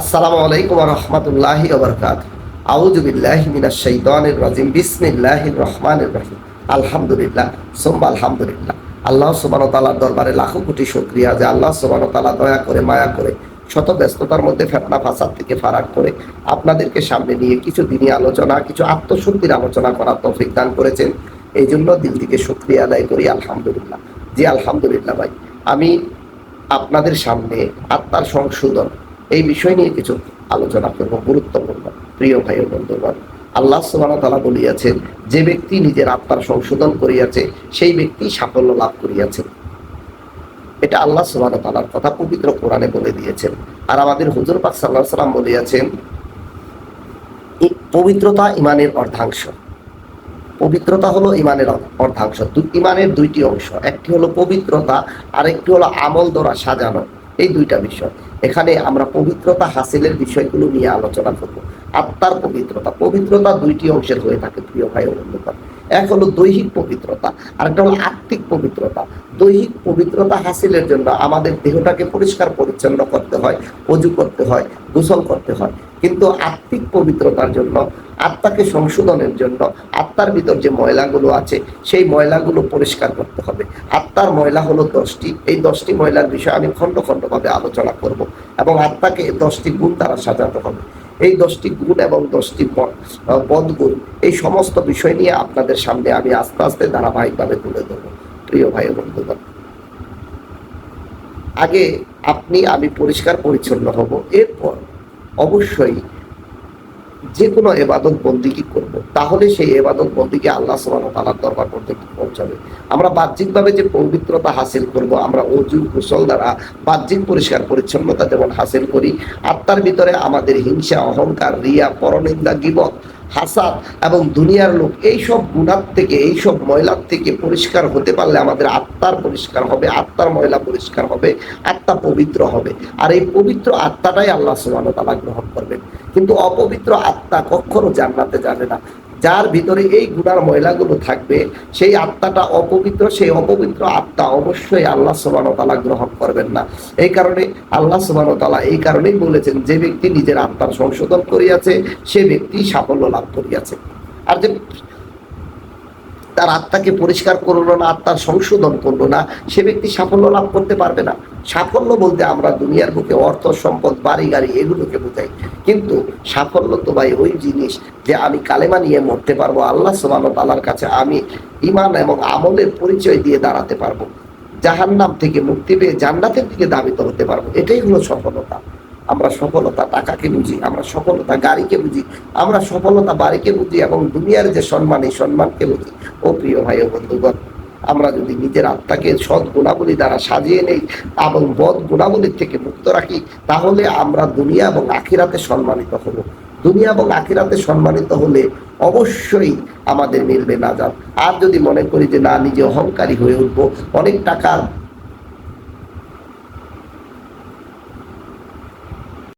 আসসালামু আলাইকুম রহমতুল্লাহি ওবরকাত আউযু বিল্লাহি মিনাশ শাইতানির রাজিম। বিসমিল্লাহির রহমানির রহিম। আলহামদুলিল্লাহ। সুম্মা আলহামদুলিল্লাহ। আল্লাহ সুবহানাহু ওয়া তাআলার দরবারে লাখো কোটি শুকরিয়া যে আল্লাহ সুবহানাহু ওয়া তাআলা দয়া করে, মায়া করে, শত ব্যস্ততার মধ্যে ফেতনা ফাসাদ থেকে ফারাক করে আপনাদেরকে সামনে নিয়ে কিছু দিনই আলোচনা, কিছু আত্মশুদ্ধির আলোচনা করার তৌফিক দান করেছেন। এই জন্য দিল থেকে শুক্রিয়া আদায় করি, আলহামদুলিল্লাহ। জি, আলহামদুলিল্লাহ ভাই। আমি আপনাদের সামনে আত্মার সংশোধন এই বিষয় নিয়ে কিছু আলোচনা করব গুরুত্বপূর্ণ। প্রিয় ভাই ও বন্ধুগণ, আল্লাহ সুবহানাহু ওয়া তাআলা বলিয়াছেন, যে ব্যক্তি নিজের আত্মার সংশোধন করিয়াছে, সেই ব্যক্তি সাফল্য লাভ করিয়াছে। এটা আল্লাহ সুবহানাহু ওয়া তাআলার কথা পবিত্র কোরআনে বলে দিয়েছেন। আর আমাদের হুজুর পাক আলাইহি সাল্লাম বলিয়াছেন পবিত্রতা ইমানের অর্ধাংশ। পবিত্রতা হলো ইমানের অর্ধাংশ। ইমানের দুইটি অংশ। একটি হলো পবিত্রতা আর একটি হলো আমল দ্বারা সাজানো। এই দুইটা বিষয়। এখানে আমরা পবিত্রতা হাসিলের বিষয়গুলো নিয়ে আলোচনা করব। আত্মার পবিত্রতা। পবিত্রতা দুইটি অংশের হয়ে থাকে, প্রিয় ভাই অন্ধকার এক হলো দৈহিক পবিত্রতা আর একটা হলো আত্মিক পবিত্রতা। দৈহিক পবিত্রতা হাসিলের জন্য আমাদের দেহটাকে পরিষ্কার পরিচ্ছন্ন করতে হয়, অজু করতে হয়, গোসল করতে হয়। কিন্তু আত্মিক পবিত্রতার জন্য, আত্মাকে সংশোধনের জন্য, আত্মার ভিতর যে ময়লাগুলো আছে, সেই ময়লাগুলো পরিষ্কার করতে হবে। আত্মার ময়লা হলো দশটি। এই দশটি ময়লার বিষয়ে আমি খণ্ড খণ্ডভাবে আলোচনা করব এবং আত্মাকে দশটি গুণ দ্বারা সাজাতে হবে। এই দশটি গুণ এবং দশটি বদগুণ এই সমস্ত বিষয় নিয়ে আপনাদের সামনে আমি আস্তে আস্তে ধারাবাহিকভাবে তুলে ধরবো। প্রিয় ভাই বন্ধুগণ, আগে আপনি, আমি পরিষ্কার পরিচ্ছন্ন হব, এরপর অবশ্যই যে কোনো এবাদত বন্দিকে করব? তাহলে সেই এবাদত বন্দিকে আল্লাহ সুবহানাহু তালার দরবার পর্যন্ত পৌঁছাবে? আমরা বাহ্যিকভাবে যে পবিত্রতা হাসিল করব, আমরা অজু কুশল দ্বারা বাহ্যিক পরিষ্কার পরিচ্ছন্নতা যেমন হাসিল করি, আত্মার ভিতরে আমাদের হিংসা, অহংকার, রিয়া, পরনিন্দা, গিবত হাসাদ এবং দুনিয়ার লোক, এই সব গুণার থেকে, এই সব ময়লার থেকে পরিষ্কার হতে পারলে আমাদের আত্মার পরিষ্কার হবে, আত্মার ময়লা পরিষ্কার হবে, আত্মা পবিত্র হবে। আর এই পবিত্র আত্মাটাই আল্লাহ সুবাহ তালা গ্রহণ করবেন। কিন্তু অপবিত্র আত্মা কখনো জান্নাতে যাবে না। যার ভিতরে এই গুণার ময়লাগুলো থাকবে, সেই আত্মাটা অপবিত্র, সেই অপবিত্র আত্মা অবশ্যই আল্লাহ ওয়া গ্রহণ করবেন না। এই কারণে আল্লাহ ওয়া এই কারণেই বলেছেন, যে ব্যক্তি নিজের আত্মার সংশোধন করিয়াছে, সে ব্যক্তি সাফল্য লাভ করিয়াছে। আর যে তার আত্মাকে পরিষ্কার করল না, আত্মার সংশোধন করল না, সে ব্যক্তি সাফল্য লাভ করতে পারবে না। সাফল্য বলতে আমরা দুনিয়ার বুকে অর্থ, সম্পদ, বাড়ি, গাড়ি এগুলোকে বোঝাই। কিন্তু সাফল্য তো ভাই ওই জিনিস যে আমি কালেমা নিয়ে মরতে পারব, আল্লাহ ওয়া তাআলার কাছে আমি ইমান এবং আমলের পরিচয় দিয়ে দাঁড়াতে পারব। জাহান্নাম থেকে মুক্তি পেয়ে জান্নাতের দিকে দাবিত হতে পারব। এটাই হলো সফলতা। আমরা সফলতা টাকাকে বুঝি, আমরা সফলতা গাড়িকে বুঝি, আমরা সফলতা বাড়িকে বুঝি এবং দুনিয়ার যে সম্মান, এই সম্মানকে বুঝি। ও প্রিয় ভাই ও বন্ধুগণ আমরা যদি নিজের আত্মাকে সৎ গুণাবলী দ্বারা সাজিয়ে নেই এবং বদ গুণাবলীর থেকে মুক্ত রাখি, তাহলে আমরা দুনিয়া এবং আখিরাতে সম্মানিত হব। দুনিয়া এবং আখিরাতে সম্মানিত হলে অবশ্যই আমাদের মিলবে না যান আর যদি মনে করি যে না, নিজে অহংকারী হয়ে উঠবো, অনেক টাকার